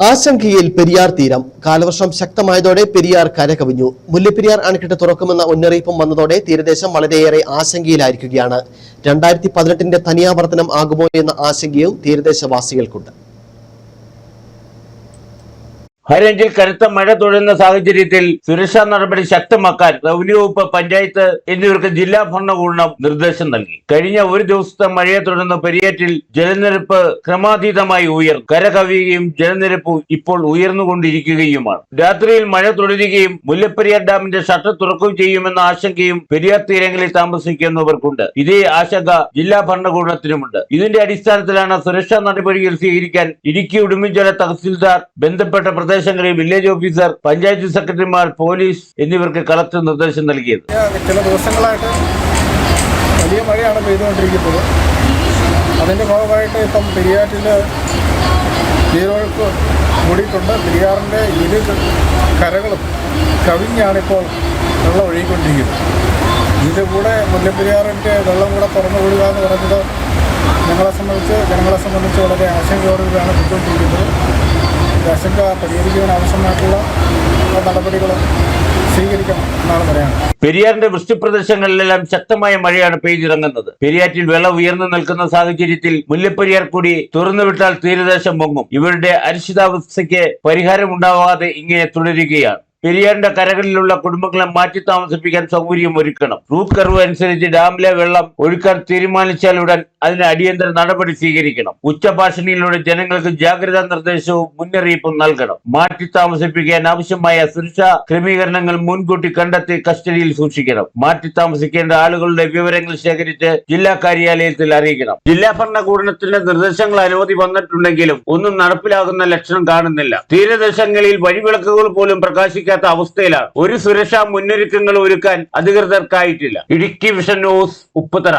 ആശങ്കയിൽ പെരിയാർ തീരം. കാലവർഷം ശക്തമായതോടെ പെരിയാർ കരകവിഞ്ഞു. മുല്ലപ്പെരിയാർ അണക്കെട്ട് തുറക്കുമെന്ന മുന്നറിയിപ്പും വന്നതോടെ തീരദേശം വളരെയേറെ ആശങ്കയിലായിരിക്കുകയാണ്. രണ്ടായിരത്തി പതിനെട്ടിന്റെ തനിയാവർത്തനം ആകുമോ എന്ന ആശങ്കയും തീരദേശവാസികൾക്കുണ്ട്. ഹൈറേഞ്ചിൽ കനത്ത മഴ തുടരുന്ന സാഹചര്യത്തിൽ സുരക്ഷാ നടപടി ശക്തമാക്കാൻ റവന്യൂ വകുപ്പ് പഞ്ചായത്ത് എന്നിവർക്ക് ജില്ലാ ഭരണകൂടം നിർദ്ദേശം നൽകി. കഴിഞ്ഞ ഒരു ദിവസത്തെ മഴയെ തുടർന്ന് പെരിയാറ്റിൽ ജലനിരപ്പ് ക്രമാതീതമായി ഉയർന്നു കര കവിയുകയും ജലനിരപ്പ് ഇപ്പോൾ ഉയർന്നുകൊണ്ടിരിക്കുകയുമാണ്. രാത്രിയിൽ മഴ തുടരുകയും മുല്ലപ്പെരിയാർ ഡാമിന്റെ ഷട്ടർ തുറക്കുകയും ചെയ്യുമെന്ന ആശങ്കയും പെരിയാർ തീരങ്ങളിൽ താമസിക്കുന്നവർക്കുണ്ട്. ഇതേ ആശങ്ക ജില്ലാ ഭരണകൂടത്തിനുമുണ്ട്. ഇതിന്റെ അടിസ്ഥാനത്തിലാണ് സുരക്ഷാ നടപടികൾ സ്വീകരിക്കാൻ ഇടുക്കി ഉടുമ്പൻചോല തഹസിൽദാർ ബന്ധപ്പെട്ട പ്രദേശങ്ങളിൽ വില്ലേജ് ഓഫീസർ പഞ്ചായത്ത് സെക്രട്ടറിമാർ പോലീസ് എന്നിവർക്ക് കളക്ടർ നിർദ്ദേശം നൽകിയത്. ചില ദിവസങ്ങളായിട്ട് വലിയ മഴയാണ് പെയ്തുകൊണ്ടിരിക്കുന്നത്. അതിന്റെ ഭാഗമായിട്ട് ഇപ്പം പെരിയാറ്റിൽ നീരൊഴുക്ക് കൂടിയിട്ടുണ്ട്. പെരിയാറിന്റെ ഇരു കരകളും കവിഞ്ഞാണിപ്പോൾ വെള്ളം ഒഴുകിക്കൊണ്ടിരിക്കുന്നത് ഇതിന്റെ കൂടെ മുല്ലപ്പെരിയാറിന്റെ വെള്ളം കൂടെ തുറന്നു വിടുക എന്ന് പറയുന്നത് ഞങ്ങളെ സംബന്ധിച്ച് ജനങ്ങളെ സംബന്ധിച്ച് വളരെ ആശങ്കയോടുകൂടിയാണ് പോയിക്കൊണ്ടിരിക്കുന്നത്. ഈ ആശങ്ക പരിഹരിക്കുവാൻ ആവശ്യമായിട്ടുള്ള നടപടികൾ സ്വീകരിക്കണം എന്നാണ് പറയാനുള്ളത് പെരിയാറിന്റെ വൃഷ്ടിപ്രദേശങ്ങളിലെല്ലാം ശക്തമായ മഴയാണ് പെയ്തിറങ്ങുന്നത്. പെരിയാറ്റിൽ വെള്ളം ഉയർന്നു നിൽക്കുന്ന സാഹചര്യത്തിൽ മുല്ലപ്പെരിയാർ കൂടി തുറന്നുവിട്ടാൽ തീരദേശം പൊങ്ങും. ഇവരുടെ അരിശിതാവസ്ഥയ്ക്ക് പരിഹാരമുണ്ടാവാതെ ഇങ്ങനെ തുടരുകയാണ്. പെരിയാറിന്റെ കരകളിലുള്ള കുടുംബങ്ങളെ മാറ്റി താമസിപ്പിക്കാൻ സൗകര്യം ഒരുക്കണം. റൂട്ട് കർവ് അനുസരിച്ച് ഡാമിലെ വെള്ളം ഒഴുക്കാൻ തീരുമാനിച്ചാൽ ഉടൻ അതിന് അടിയന്തര നടപടി സ്വീകരിക്കണം. ഉച്ചഭാഷണിയിലൂടെ ജനങ്ങൾക്ക് ജാഗ്രതാ നിർദ്ദേശവും മുന്നറിയിപ്പും നൽകണം. മാറ്റി താമസിപ്പിക്കാൻ ആവശ്യമായ സുരക്ഷാ ക്രമീകരണങ്ങൾ മുൻകൂട്ടി കണ്ടെത്തി കസ്റ്റഡിയിൽ സൂക്ഷിക്കണം. മാറ്റി താമസിക്കേണ്ട ആളുകളുടെ വിവരങ്ങൾ ശേഖരിച്ച് ജില്ലാ കാര്യാലയത്തിൽ അറിയിക്കണം. ജില്ലാ ഭരണകൂടത്തിന്റെ നിർദ്ദേശങ്ങൾ അനുമതി വന്നിട്ടുണ്ടെങ്കിലും ഒന്നും നടപ്പിലാകുന്ന ലക്ഷണം കാണുന്നില്ല. തീരദേശങ്ങളിൽ വഴിവിളക്കുകൾ പോലും പ്രകാശിക്കാത്ത അവസ്ഥയിലാണ്. ഒരു സുരക്ഷാ മുന്നൊരുക്കങ്ങൾ ഒരുക്കാൻ അധികൃതർക്കായിട്ടില്ല. Idukki vision news Upputhara.